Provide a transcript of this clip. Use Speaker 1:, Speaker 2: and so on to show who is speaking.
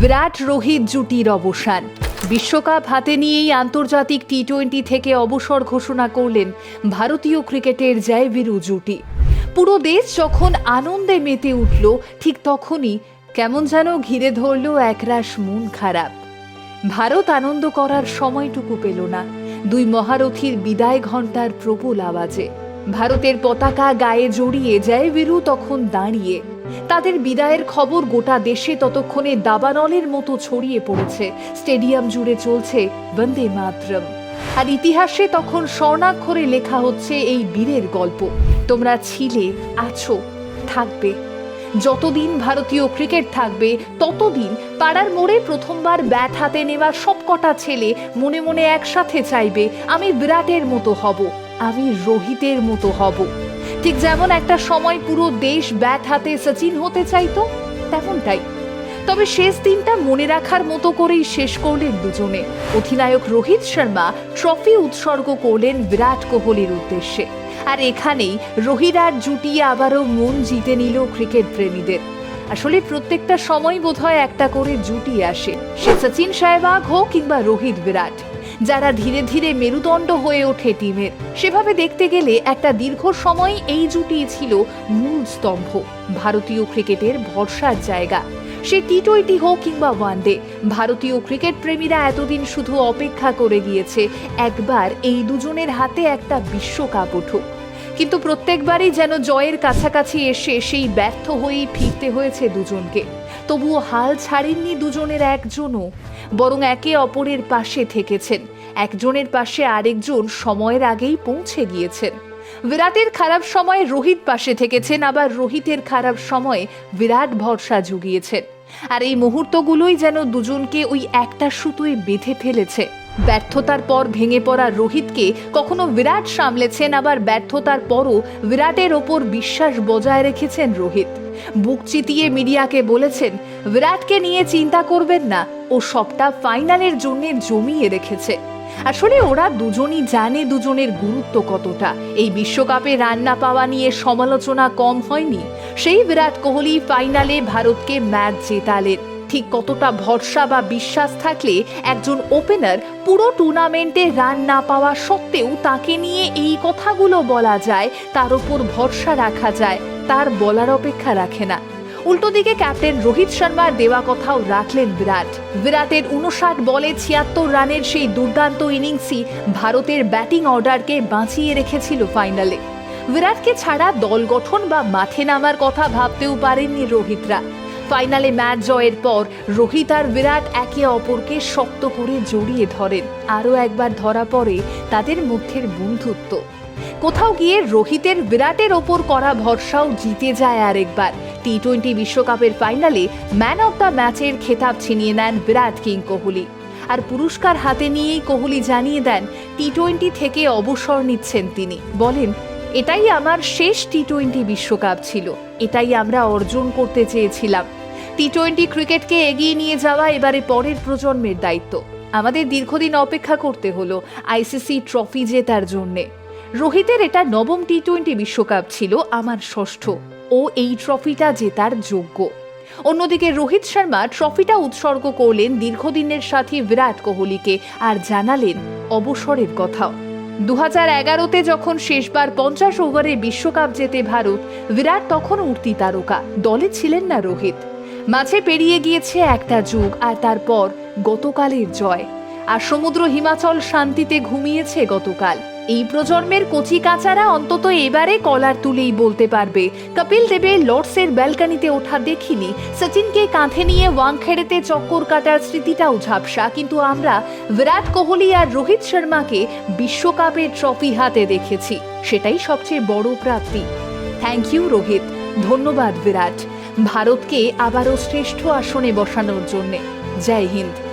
Speaker 1: বিরাট রোহিত জুটির অবসান। বিশ্বকাপ হাতে নিয়েই আন্তর্জাতিক টি টোয়েন্টি থেকে অবসর ঘোষণা করলেন ভারতীয় ক্রিকেটের জয়বীরু জুটি। পুরো দেশ যখন আনন্দে মেতে উঠল, ঠিক তখনই কেমন যেন ঘিরে ধরল একরাশ মন খারাপ। ভারত আনন্দ করার সময়টুকু পেল না। দুই মহারথীর বিদায় ঘণ্টার প্রবল আওয়াজে। ভারতের পতাকা গায়ে জড়িয়ে জয়বীরু তখন দাঁড়িয়ে। তাদের বিদায়ের খবর গোটা দেশে ততক্ষণে দাবানলের মতো ছড়িয়ে পড়েছে। স্টেডিয়াম জুড়ে চলছে বন্দে মাতরম। আর ইতিহাসে তখন স্বর্ণাক্ষরে লেখা হচ্ছে এই বীরের গল্প। তোমরা ছিলে, আছো, থাকবে। যতদিন ভারতীয় ক্রিকেট থাকবে, ততদিন পাড়ার মোড়ে প্রথমবার ব্যাট হাতে নেওয়া সবকটা ছেলে মনে মনে একসাথে চাইবে, আমি বিরাটের মতো হব। আমি রোহিতের মতো হব। ঠিক যেমন একটা সময় পুরো দেশ ব্যাট হাতে সচিন হতে চাইতো, তেমনটাই। তবে শেষ দিনটা মনে রাখার মতো করেই শেষ করলেন দুজনে। অধিনায়ক রোহিত শর্মা ট্রফি উৎসর্গ করলেন বিরাট কোহলির উদ্দেশ্যে। আর এখানেই রোহিরার জুটি আবারও মন জিতে নিল ক্রিকেট প্রেমীদের। আসলে প্রত্যেকটা সময় বোধহয় একটা করে জুটি আসে। সে সচিন সাহেবাগ হোক কিংবা রোহিত বিরাট। যারা ধীরে ধীরে মেরুদণ্ড হয়ে ওঠে টিমের। সেভাবে দেখতে গেলে একটা দীর্ঘ সময় এই জুটি ছিল মূল স্তম্ভ, ভারতীয় ক্রিকেটের ভরসার জায়গা। সে টি টোয়েন্টি হোক কিংবা ওয়ানডে ভারতীয় ক্রিকেট প্রেমীরা এতদিন শুধু অপেক্ষা করে গিয়েছে, একবার এই দুজনের হাতে একটা বিশ্বকাপ উঠুক কিন্তু প্রত্যেকবারই যেন জয়ের কাছাকাছি এসে সেই ব্যর্থ হয়েই ফিরতে হয়েছে দুজনকে। তবুও হাল ছাড়েননি দুজনের একজনও, বরং একে অপরের পাশে থেকেছেন। একজনের পাশে আরেকজন সময়ের আগেই পৌঁছে গিয়েছেন। বিরাটের খারাপ সময়ে রোহিত পাশে থেকেছেন, আবার রোহিতের খারাপ সময়ে বিরাট ভরসা জুগিয়েছেন। আর এই মুহূর্তগুলোই যেন দুজনকে ওই একটা সুতোয় বেঁধে ফেলেছে। ব্যর্থতার পর ভেঙে পড়া রোহিতকে কখনো বিরাট সামলেছেন, আবার ব্যর্থতার পরও বিরাটের ওপর বিশ্বাস বজায় রেখেছেন রোহিত। বুক চিতিয়ে মিডিয়াকে বলেছেন, বিরাটকে নিয়ে চিন্তা করবেন না, ও সবটা ফাইনালের জন্য জমিয়ে রেখেছে। আসলে ওরা দুজনই জানে দুজনের গুরুত্ব কতটা। এই বিশ্বকাপে রান্না পাওয়া নিয়ে সমালোচনা কম হয়নি। সেই বিরাট কোহলি ফাইনালে ভারতকে ম্যাচ জেতালেন। ঠিক কতটা ভরসা বা বিশ্বাস থাকলে একজন ওপেনার পুরো টুর্নামেন্টে রান না পাওয়া সত্ত্বেও তাকে নিয়ে এই কথাগুলো বলা যায়, তার উপর ভরসা রাখা যায়, তার বলার অপেক্ষা রাখে না। উল্টো দিকে ক্যাপ্টেন রোহিত শর্মার দেওয়া কথাও রাখলেন বিরাট। বিরাটের উনষাট বলে ছিয়াত্তর রানের সেই দুর্দান্ত ইনিংসই ভারতের ব্যাটিং অর্ডারকে বাঁচিয়ে রেখেছিল ফাইনালে। বিরাটকে ছাড়া দল গঠন বা মাঠে নামার কথা ভাবতেও পারেননি রোহিতরা। ফাইনালে ম্যাচ জয়ের পর রোহিত আর বিরাট একে অপরকে শক্ত করে জড়িয়ে ধরেন। আরও একবার ধরা পড়ে তাদের মধ্যের বন্ধুত্ব। কোথাও গিয়ে রোহিতের বিরাটের ওপর করা ভরসাও জিতে যায় আরেকবার। টি টোয়েন্টি বিশ্বকাপের ফাইনালে ম্যান অব দ্য ম্যাচের খেতাব ছিনিয়ে নেন বিরাট কিং কোহলি। আর পুরস্কার হাতে নিয়েই কোহলি জানিয়ে দেন টি টোয়েন্টি থেকে অবসর নিচ্ছেন তিনি। বলেন এটাই আমার শেষ টি টোয়েন্টি বিশ্বকাপ ছিল। এটাই আমরা অর্জন করতে চেয়েছিলাম। টি টোয়েন্টি ক্রিকেটকে এগিয়ে নিয়ে যাওয়া এবারে পরের প্রজন্মের দায়িত্ব। আমাদের দীর্ঘদিন অপেক্ষা করতে হলো আইসিসি ট্রফি জেতার জন্যে। রোহিতের এটা নবম টি টোয়েন্টি বিশ্বকাপ ছিল আমার ষষ্ঠ। ও এই ট্রফিটা জেতার যোগ্য। অন্যদিকে রোহিত শর্মা ট্রফিটা উৎসর্গ করলেন দীর্ঘদিনের সাথী বিরাট কোহলিকে আর জানালেন অবসরের কথাও। দু হাজার এগারোতে যখন শেষবার পঞ্চাশ ওভারে বিশ্বকাপ জেতে ভারত, বিরাট তখন উঠতি তারকা। দলে ছিলেন না রোহিত। মাঝে পেরিয়ে গিয়েছে একটা যুগ, আর তারপর গতকালের জয়। আর সমুদ্র হিমাচল শান্তিতে ঘুমিয়েছে গতকাল। এই প্রজন্মের কচি কাচারা অন্তত এবারে কলার তুলেই বলতে পারবে। কপিল দেবে লর্ডসের ব্যালকানিতে ওঠা দেখিনি। সচিনকে কাঁধে নিয়ে ওয়াংখেড়েতে চক্কর কাটার স্মৃতিটাও ঝাপসা। কিন্তু আমরা বিরাট কোহলি আর রোহিত শর্মাকে বিশ্বকাপের ট্রফি হাতে দেখেছি। সেটাই সবচেয়ে বড় প্রাপ্তি। Thank you, Rohit. ধন্যবাদ, বিরাট। ভারতকে আবারও শ্রেষ্ঠ আসনে বসানোর জন্যে। জয় হিন্দ।